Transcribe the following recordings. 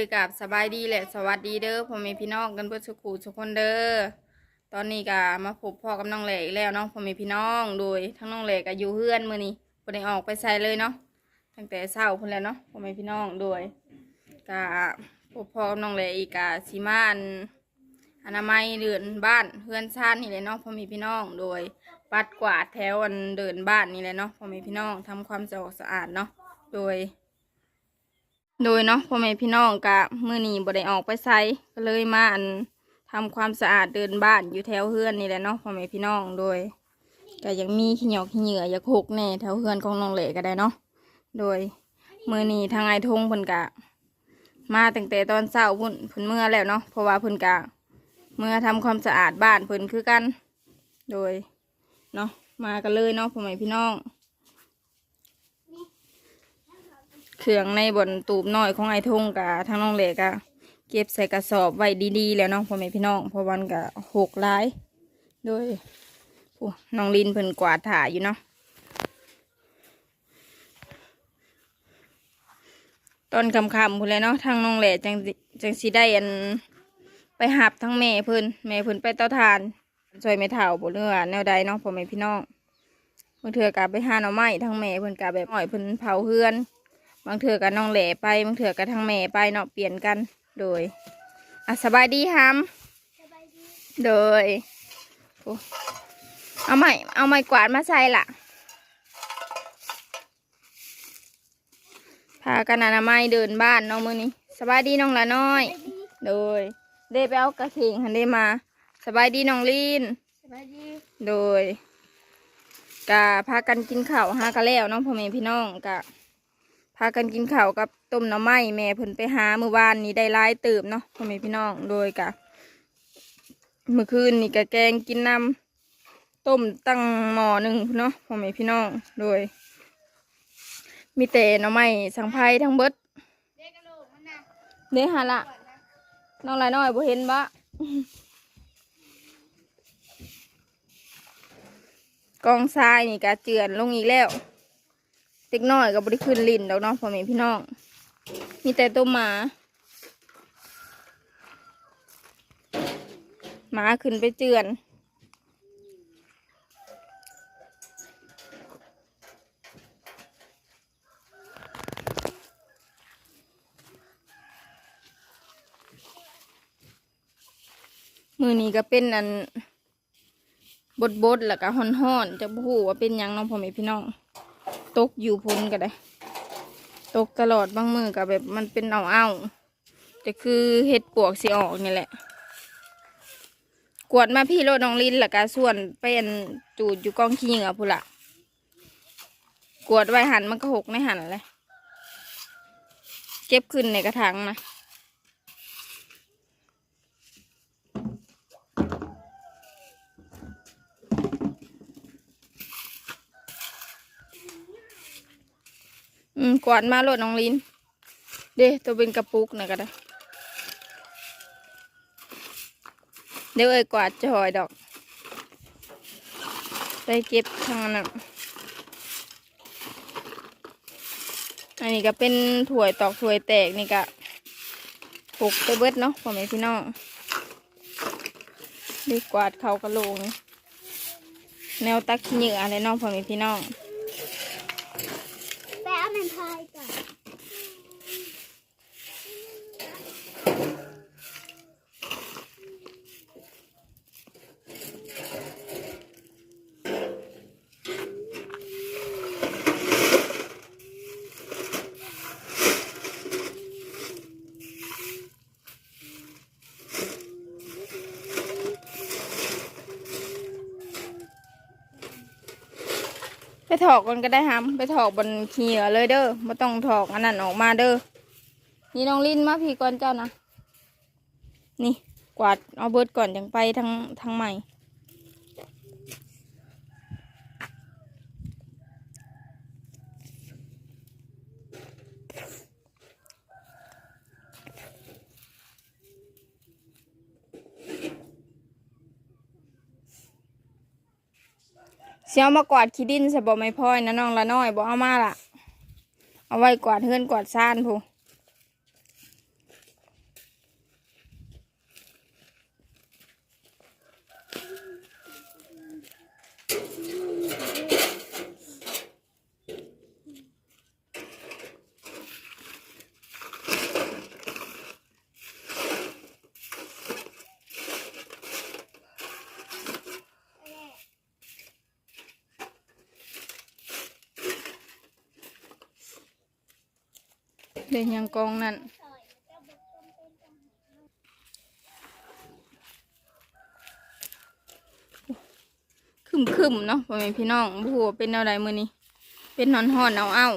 ยกับสบายดีแหละสวัสดีเด้อพ่อแม่พี่น้องกันเพื่อสุขูทุคนเด้อตอนนี้ก็มาพบพ่อกับน้องเหล็กแล้วน้องพ่อแม่พี่น้องโดยทั้งน้องเหล็กก็อยู่เฮือนมือนี้บ่ได้ออกไปใส่เลยเนาะตั้งแต่เช้าพุ่นแล้วเนาะพ่อแม่พี่น้องโดยก็พบพ่อกับน้องเหล็กอีกก็สิมานอนามัยเดินบ้านเฮือนชานนี่แหละเนาะพ่อแม่พี่น้องโดยปัดกวาดแถวอันเดินบ้านนี่แหละเนาะพ่อแม่พี่น้องทำความสะอาดเนาะโดย โดยเนาะพ่อแม่พี่น้องกะมื้อนี้บ่ได้ออกไปไสก็เลยมาอันทำความสะอาดเดินบ้านอยู่แถวเฮือนนี่แหละเนาะพ่อแม่พี่น้องโดยก็ยังมีขี้เหนียวขี้เหงื่ออยากหกแน่แถวเฮือนของน้องเหล่ก็ได้เนาะโดยมื้อนี้ทางไอ้ทงเพิ่นกะ มาตั้งแต่ตอนเช้าพุ่นเพิ่นเมื่อแล้วเนาะเพราะว่าเพิ่นกะเมื่อทำความสะอาดบ้านเพิ่นคือกัน โดยเนาะมากันเลยเนาะพ่อแม่พี่น้อง เค รื่องในบนตูบน้อยของไอ้ทงกะทางน้องเหล็กอะเก็บใส่กระสอบไว้ดีๆ แล้วเนาะพ่อแม่พี่น้องพราะวันกะหกหลายโดยผู้น้องลินเพิ่นกวาดถ่ายอยู่เนาะตอนคำๆพูนแหล้วเนาะทางน้องแหล่จังจังสิได้อันไปหับทั้งแม่เพิ่นแม่เพิ่นไปเตาถ่านซอยไม่เท่าบ่เรือแนวใดเนาะพ่อแม่พี่น้องเทื่อเธอกะไปหาหน่อไม้ทั้งแม่เพิ่นกะแบบหน่อยเพิ่นเผาเฮือน บางเถื่อกับน้องแหล่ไปบางเถื่อกับทางแม่ไปเนาะเปลี่ยนกันโดยอะสบายดีฮัมโดยโอ้เอาไม้เอาไม้กวาดมาใส่ละพากันอนามัยเดินบ้านเน้องมือนี้สบายดีน้องละน้อย โดยเด้ไปเอากระเข่งหันได้มา สบายดีน้องลีนสวัสดีโดยกะพากันกินข้าวหากันแล้วเน้องพ่อแม่พี่น้องกะ พากันกินข้าวกับต้มหน้ำไม้แม่เพิ่นไปหาเมื่อวานนี้ได้หลายเติบเนาะพ่อแม่พี่น้องโดยกะเมื่อคืนนี่กะแกงกินน้ำต้มตั้งหม้อหนึ่งเนาะพ่อแม่พี่น้องโดย มีแต่หน้ำไม้สังไพทั้งเบิดเด็กกระลกมันนะเด้หาละน้องหลายน้อยบ่เห็นบะกองทรายนี่กะเจือนลงอีกแล้ว เด็กน้อยก็บริขึ้นลินดอกเน้องพ่อแม่พี่น้อง มีแต่ตัวหมา หมาขึ้นไปเจือน มือนี้ก็เป็นอันบดบดๆแล้วก็ห่อนห่อนๆจะพูดว่าเป็นยังน้องพ่อแม่พี่น้อง ตกอยู่พุนก็ได้ ตกตลอดบางมือก็แบบมันเป็นเอาเอาแต่คือเห็ดปวกสีออกนี่แหละ กวดมาพี่โรดน้องลินหละกะส่วนเป็นจูดอยู่กองขี้เหงื่อพูนละกวดไว้หันมันก็หกในหันเลยเก็บขึ้นในกระถางนะ อืมกวาดมาโรดน้องลินเด้ตัวเป็นกระปุกนะก็ได้เดี๋ยวเอ้ยกวาดจะหอยดอก ไปเก็บทางนั้นอันนี้ก็เป็นถ้วตอกถ้วแตกนี่ก็ปลุกไปเบิดเนาะพ่อแม่พี่น้องดีกวาดเขากระโหลงแนวตักขี้เหงื่ออะไรน้องพ่อแม่พี่น้อง ไปเอาแมนพายก่อน ไป ถอกมันก็ได้ฮัมไปถอกบนเขียเลยเด้อไม่ต้องถอกอันนั้นออกมาเด้อนี่น้องลินมาพี่ก่อนเจ้านะนี่กวาดเอาเบิดก่อนยังไปทางทางใหม่ เสียวมากวาดขี้ดินใส่บ่ไม่พ่อยนะน้องละน้อยบ่เอามาล่ะ เอาไว้กวาดเฮือนกวาดซ่านพู ดี๋ยวยังกองนั่นคึมคึมๆเนาะพ่อแม่พี่น้องบัวเป็นอะไรมือนี้เป็นนอนหอนเอาเอา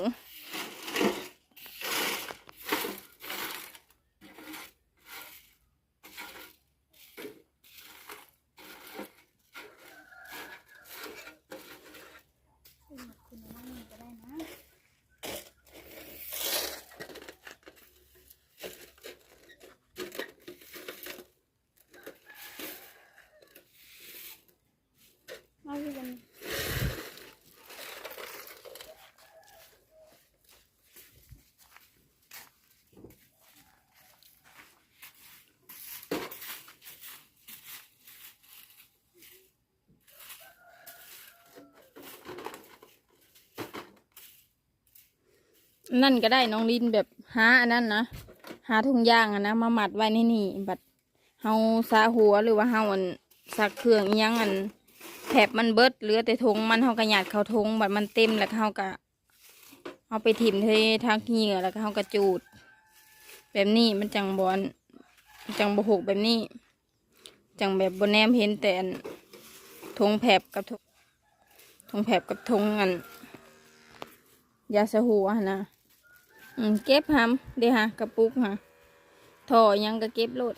นั่นก็ได้น้องลินแบบหาอันนั้นนะหาถุงยางอะนะมาหมัดไว้ในนี่บัดเฮาซาหัวหรือว่าเฮาอันซักเครื่องอิหยังอันแถบมันเบิดเหลือแต่ทงมันเฮากระหยาดเขาทงบัดมันเต็มแล้วเฮาก็เอาไปถิ่มเททางเหงื่อแล้วก็เฮากระจูด แบบนี้มันจังบอนจังบหกแบบนี้ จังแบบบนแนมเห็นแต่อันทงแผบกับทงทงแผบกับทงอันยาสะหัวนะ เก็บหำเดี๋ยวฮะกระปุกฮะถอยังก็เก็บโลด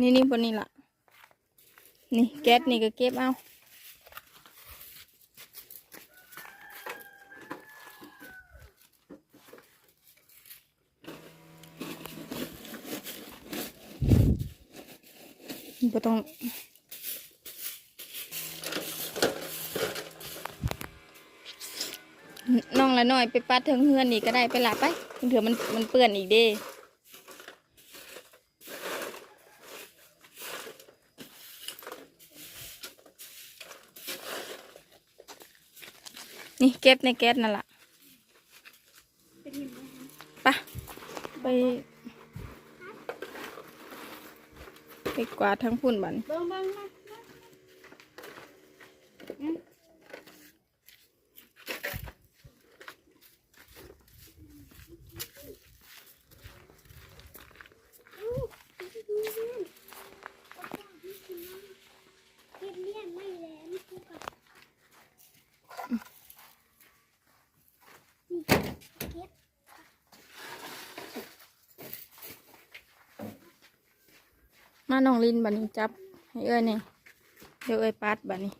นี่นี่บนนี้ละนี่แก๊สนี่ก็เก็บเอา ต้อง น้องละน้อยไปปัดเทิงเฮือนนี่ก็ได้ไปละไปเถื่อมันมันเปื้อนอีกเด้นี่เก็บในแก๊สนั่นล่ะเป็นหิมะไปะไป ไปก วาดทั้งพุ่นบัน เบิ้งเบิ้งมา มาน้องลินบันนี้จับให้เอ้ยนี่เดี๋ยวเอ้ยปัดบันนี้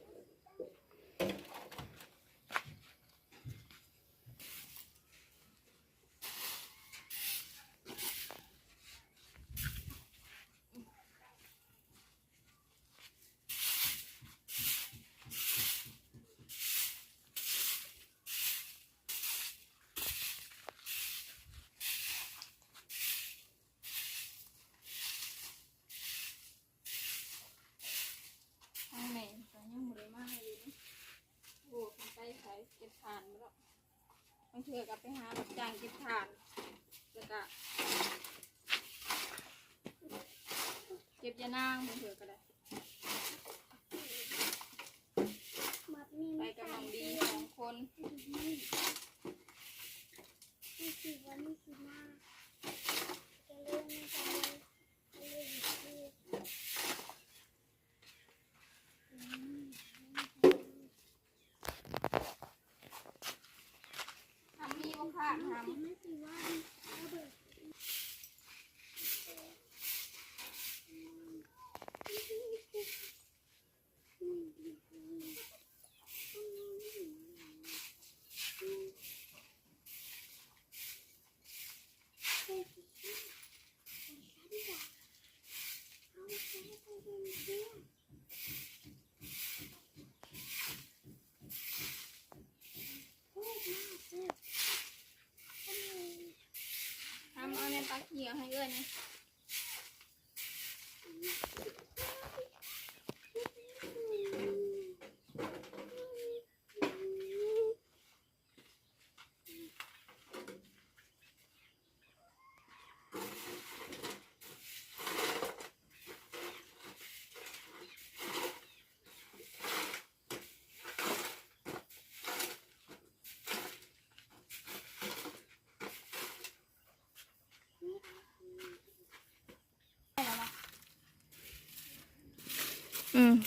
ทางแม่ก็ยังบ่ได้มาให้อยู่นี่โอ้ทางใต้ใช้เก็บถ่านมาแล้วบาง เทื่อก็ไปหารับจ้างเก็บถ่าน แล้วก็เก็บยานางบางเทื่อก็ได้ ไปกับน้องดีสองคน ทำมีบ่ค่ะทำทำ เอาในปลาเขียวให้เอื้อน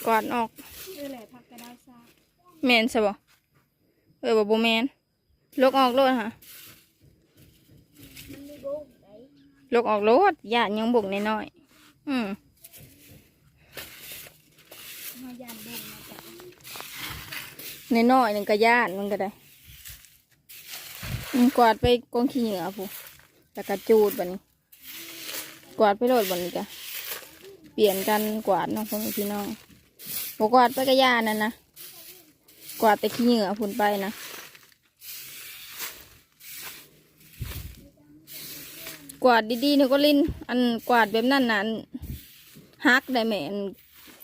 กวาดออกเออแหละผักกระดาวซาแมนใช่บ่เออบ่บ่แมนลกออกโลดฮะมันมีบุ้งไหนลกออกโลดญาติยังบุกน้อยๆอืมมายานบุ้งมาจากน้อยๆนึงก็ญาติมันก็ได้อืมกวาดไปกองขี้เหงื่อผู้แล้วก็จูดบัดนี้ กวาดไปโลดบัดนี้ก็เปลี่ยนกันกวาดเน้องพ่อแม่พี่น้อง บกวาดไปก็ญาตินั่นนะกวาดแต่ขี้เหงื่อพุ่นไปนะกวาดดีๆเนี่ยก็ลินอันกวาดแบบนั้นนะอันฮักได้ไหมอัน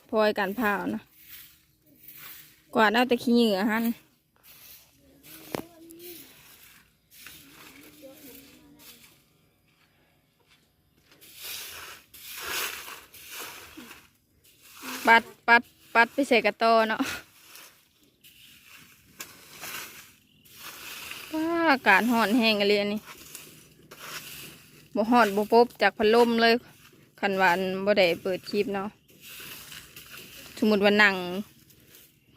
พลอยการพาวนะกวาดเอาแต่ขี้เหงื่อหันปัดปัด ปัดไปใส่กระโตอเนาะว้าอากาศห่อนแห้งอะไรนนี้บ่ฮอดบ่ปบจากพัดลมเลยคันวันบ่ได้เปิดคลิปเนาะสมมติว่านั่ง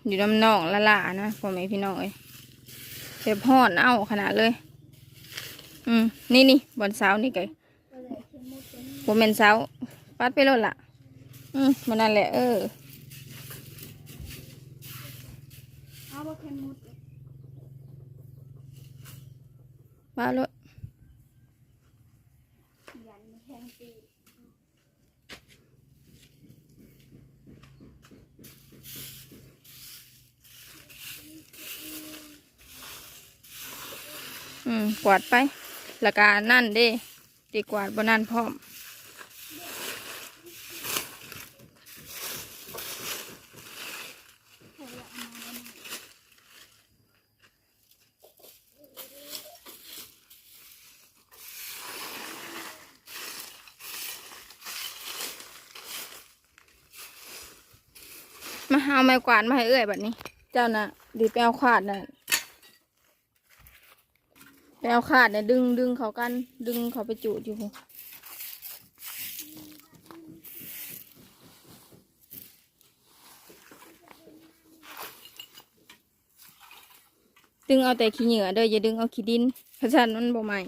อยู่น้ำนองละล่านะพ่อแม่พี่น้องเอ้ยแบบฮอดเอาขนาดเลย อืมนี่นี่บอนเสานี่ไกก็เลยเมเป็นบ่แม่นเสาปัดไปแล้วล่ะอืมมันนั่นแหละเออ เอาว่าเข้มมุดป้าแล้วยันมันแทงตีอืมกวาดไป แล้วก็นั่นเด้ดีกวาดบ่นั่นพร้อม ใครอยากเอามาได้ไหม มาเอาไม้กวาดมาให้เอื้อยแบบนี้ เจ้าน่ะดีไปเอาขาดน่ะไปเอาขาดเนี่ยดึงดึงเขากัน ดึงเขาไปจูดอยู่พู้นดึงเอาแต่ขี้เหงื่อเด้ออย่าดึงเอาขี้ดินเพราะฉะนั้นมันบ่ใหม่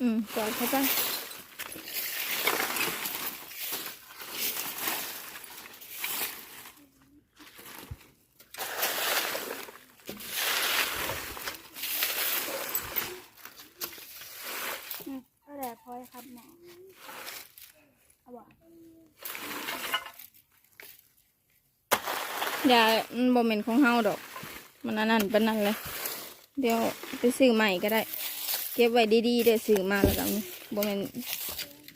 อืมกวาดเขาไปอืมก็แหละพอยครับหมอเอาบ่ย่ามันบ่เหม็นของเฮาดอก มันอันนั้นเป็นนั่นเลย เดี๋ยวไปซื้อใหม่ก็ได้ ก็บไว้ดีๆเดี๋ยวซื้อมาแล้วกันบ่เหม็น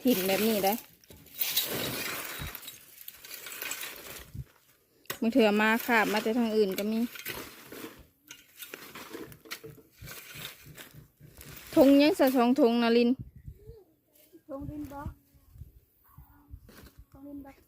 ถิ่นแบบนี้ได้บางเถื่อมาขาบมาแต่ทางอื่นก็มีทงยังสะสองทงนาลินทงดินบล็อกทงดินบล็อก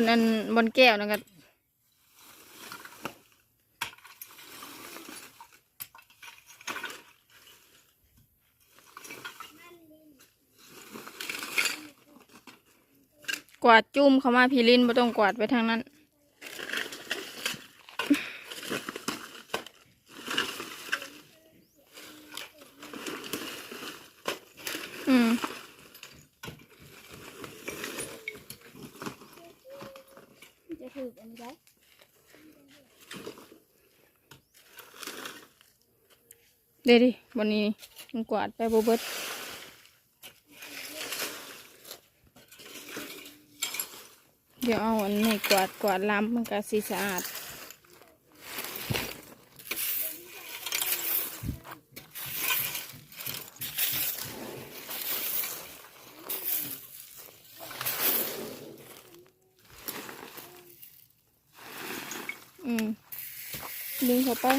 นอันบนแก้วนะก็กวาดจุ่มเข้ามาพี่ลินบ่ต้องกวาดไปทางนั้น อืม มันจะ ถืออันนี้ได้เดี๋ยวดิวันนี้มันกวาดไปบเบิดเดี๋ยวเอาอันนี้กวาดกวาดล้ำมันก็สีสะอาด ม ดึงเข้า ไป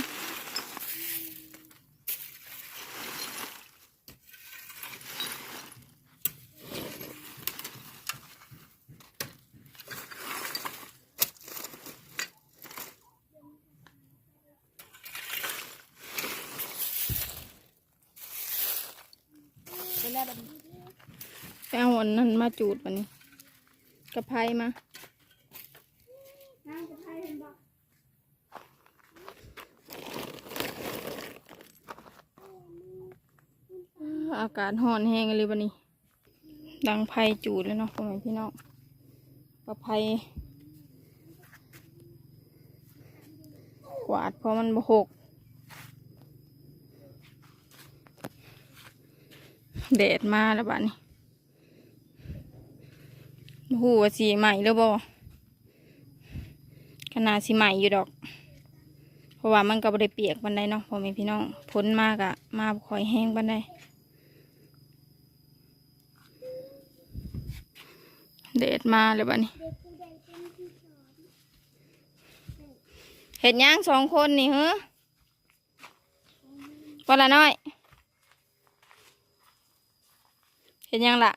ไปเอาอันนั้นมาจูดวันนี้กระไพมา นั่งจะให้เห็นบอก อาศร้อนแห้งเลยวันนี้ ดังไพ่จูดเลยเนาะพ่อแม่พี่น้องกระไพกวาดเพราะมันบหกแดดมาแล้วบ้านี้หูว่าสีใหม่หรือบ่ขนาดสีใหม่อยู่ดอก เพราะว่ามันก็บ่ได้เปียกบันไดเนาะพ่อแม่พี่น้องพ้นมากอะมาคอยแห้งบันได แดดมาเลยบ้านี้เด็กผู้ใดเป็นที่สอนเห็ดหย่างสองคนนี่เฮ้อวันละน้อย เห็นยังล่ะ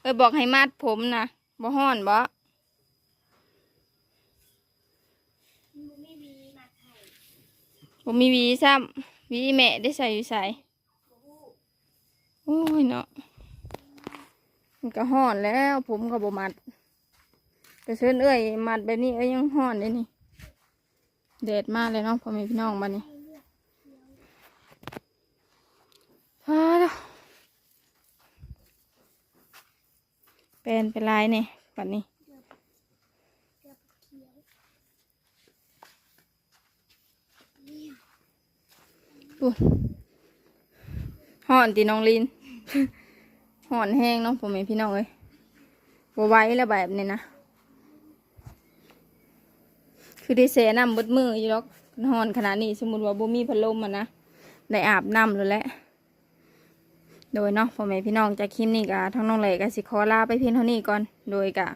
เอ้ยบอกให้มัดผมนะบ่ฮ้อนบ่มันไม่มีมาไทยผมมีหวีซ้ำหวีแม่ได้ใส่อยู่ใส่โอ้ยเนาะ มันก็ฮ้อนแล้ว ผมก็บ่มัด แต่เชิญเอ้ยมัดแบบนี้เอ้ยยังฮ้อนเลยนี่แดดมากเลยเนาะพ่อแม่พี่น้องบ้านนี้พาแล้วเป็นเป็นลายเนี่ยบัดนี้ปุ๊ห่อนตีน้องลิน ห่อนแห้งเนาะผมเองพี่น้องเอ้ยบ่ไว้แล้วแบบนี้นะ คือได้เสน้ำบดมืออยู่หรอกห่อนขนาดนี้สมมติว่าบ่มีพัดลมอะนะ ได้อาบน้ำแล้วแหละโดยเนาะพ่อแม่พี่น้องจากคลิปนี้กะทั้งน้องเหลยกะสิขอลาไปเพียงเท่านี้ก่อน โดยกะ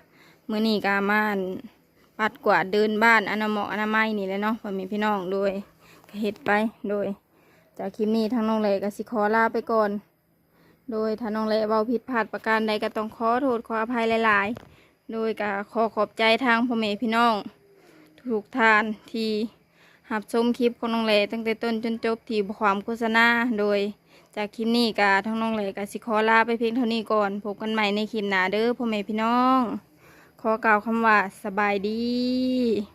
มื้อนี้กะมาอั่นปัดกวาดเดินบ้านอนามัยอนามัยนี่แหละเนาะพ่อแม่พี่น้องโดยก็เฮ็ดไปโดยจากคลิปนี้ทั้งน้องเหลยกะสิขอลาไปก่อน โดยถ้าน้องเลยเว้าผิดพลาดประการใดก็ต้องขอโทษขออภัยหลาย ๆ โดยกะขอขอบใจทางพ่อแม่พี่น้อง ทุกท่านที่หับชมคลิปของน้องเหลตั้งแต่ต้นจนจบที่ความโฆษณาโดยจากคลิปนี้กาทั้งน้องเลยกาสิขอลาไปเพียงเท่านี้ก่อนพบกันใหม่ในคลิปหน้าเด้อพ่อแม่พี่น้อง ขอกล่าวคำว่าสบายดี